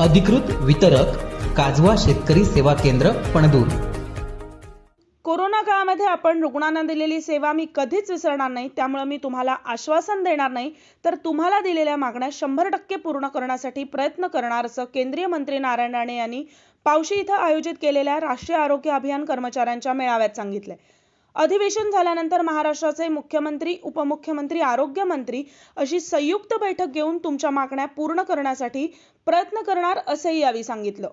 अधिकृत वितरक काजवा शेतकरी सेवा केंद्र पणदूर. कोरोना काळामध्ये आपण रुग्णांना दिलेली सेवा मी कधीच विसरणार नाही त्यामुळे मी तुम्हाला आश्वासन देणार नाही. तर तुम्हाला दिलेल्या मागण्या शंभर टक्के पूर्ण करण्यासाठी प्रयत्न करणार असं केंद्रीय मंत्री नारायण राणे यांनी पावशी इथं आयोजित केलेल्या राष्ट्रीय आरोग्य अभियान कर्मचाऱ्यांच्या मेळाव्यात सांगितलंय. अधिवेशन झाल्यानंतर महाराष्ट्राचे मुख्यमंत्री उपमुख्यमंत्री आरोग्यमंत्री अशी संयुक्त बैठक घेऊन तुमच्या मागण्या पूर्ण करण्यासाठी प्रयत्न करणार असंही यावेळी सांगितलं.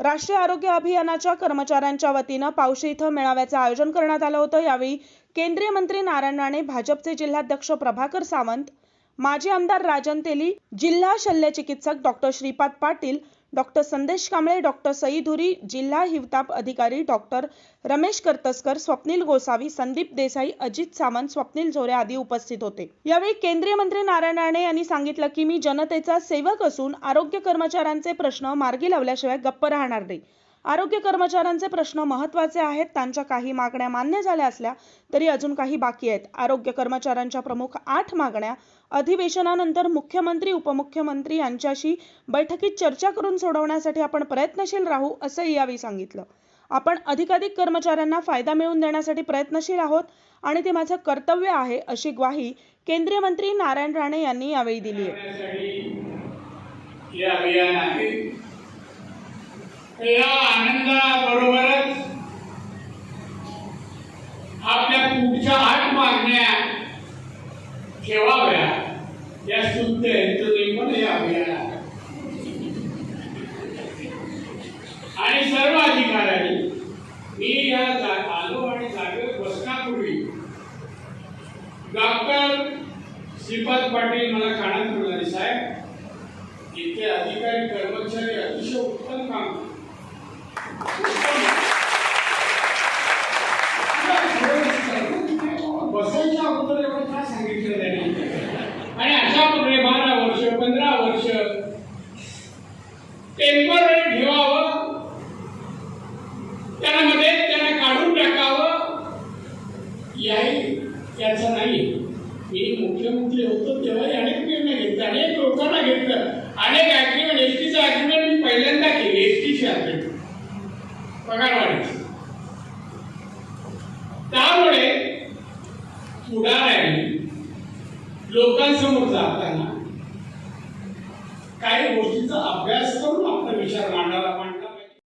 राष्ट्रीय आरोग्य अभियानाच्या कर्मचाऱ्यांच्या वतीनं पावशी इथं मेळाव्याचं आयोजन करण्यात आलं होतं. यावेळी केंद्रीय मंत्री नारायण राणे भाजपचे जिल्हाध्यक्ष प्रभाकर सावंत माजी आमदार राजन तेली जिल्हा शल्य चिकित्सक डॉक्टर श्रीपाद पाटील डॉक्टर संदेश कांबळे डॉक्टर सई धुरी जिल्हा हिवताप अधिकारी डॉक्टर रमेश करतसकर स्वप्नील गोसावी संदीप देसाई अजित सामंत स्वप्नील झोरे आदी उपस्थित होते. यावेळी केंद्रीय मंत्री नारायण राणे यांनी सांगितलं की मी जनतेचा सेवक असून आरोग्य कर्मचाऱ्यांचे प्रश्न मार्गी लावल्याशिवाय गप्प राहणार नाही. आरोग्य कर्मचाऱ्यांचे प्रश्न महत्त्वाचे आहेत. त्यांच्या काही मागण्या मान्य झाल्या असल्या तरी अजून काही बाकी आहेत. आरोग्य कर्मचाऱ्यांच्या प्रमुख आठ मागण्या अधिवेशनानंतर मुख्यमंत्री उपमुख्यमंत्री यांच्याशी बैठकीत चर्चा करून सोडवण्यासाठी आपण प्रयत्नशील राहू असंही यावेळी सांगितलं. आपण अधिकाधिक कर्मचाऱ्यांना फायदा मिळवून देण्यासाठी प्रयत्नशील आहोत आणि ते माझं कर्तव्य आहे अशी ग्वाही केंद्रीय मंत्री नारायण राणे यांनी यावेळी दिली आहे करण्यासाठी हे अभियान आहे तर या आनंदाबरोबरच आपल्या पुढच्या आठ मागण्या ठेवाव्या. या शुद्ध हेतूने पण हे अभियान आणि सर्व अधिकाऱ्यांनी मी या जा- आलो आणि जागेवर बसण्यापूर्वी डॉक्टर श्रीपाद पाटील मला कानात म्हणाले साहेब. इथे अधिकारी कर्मचारी अतिशय उत्तम काम करतात." बसायच्या अगोदर एवढं का सांगितलं त्यांनी आणि अशा प्रकारे बारा वर्ष पंधरा वर्ष टेंपररी ठेवावं. त्यामध्ये त्यांना काढून टाकावं. याही याचं नाही. मी मुख्यमंत्री होतो तेव्हाही अनेक निर्णय घेतले. अनेक लोकांना घेतलं. अनेक ॲग्रीमेंट एस टीचं ॲग्रीमेंट मी पहिल्यांदा केली. एस टीची ऍग्रीमेंट पगारवाढीची त्यामुळे पुढाऱ्यांनी लोकांसमोर जाताना काही गोष्टीचा अभ्यास करून आपला विचार मांडायला मांडला पाहिजे.